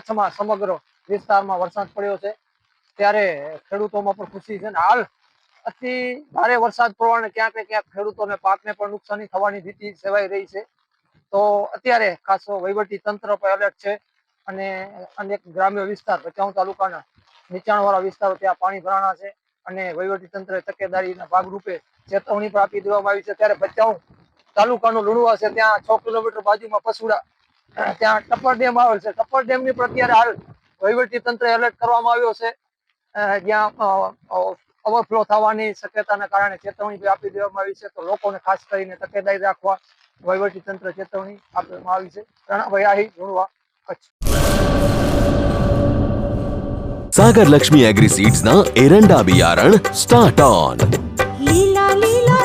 કચ્છમાં સમગ્ર વિસ્તારમાં વરસાદ પડ્યો છે. ત્યારે ખેડૂતોમાં પણ ખુશી છે ને હાલ અતિ ભારે વરસાદ પડવાને ક્યાંક ક્યાંક ખેડૂતોને પાકને પણ નુકસાની થવાની ભીતિ સેવાઈ રહી છે. તો અત્યારે ખાસ વહીવટી તંત્ર પર એલર્ટ છે અને અનેક ગ્રામ્ય વિસ્તાર, ભચાઉ તાલુકાના નીચાણવાળા વિસ્તારો ત્યાં પાણી ભરાણા છે અને વહીવટી તંત્રે તકેદારીના ભાગરૂપે ચેતવણી પણ આપી દેવામાં આવી છે. ત્યારે ભચાઉ તાલુકાનું લુણવા છે, ત્યાં છ કિલોમીટર બાજુમાં પસુડા ત્યાં ટપ્પર ડેમ આવેલ છે. ટપ્પર ડેમની પ્રત્યારે હાલ વહીવટી તંત્ર એલર્ટ કરવામાં આવ્યો છે. જ્યાં ઓવરફ્લો થવાની શક્યતાના કારણે ચેતવણી આપી દેવામાં આવી છે. તો લોકોને ખાસ કરીને તકેદારી રાખવા વહીવટી તંત્ર ચેતવણી આપવામાં આવી છે. રણાભાઈ આહી કચ્છ. સાગર લક્ષ્મી એગ્રી સીડ્સ ના એરંડા બિયારણ સ્ટાર્ટ ઓન. લીલા લીલા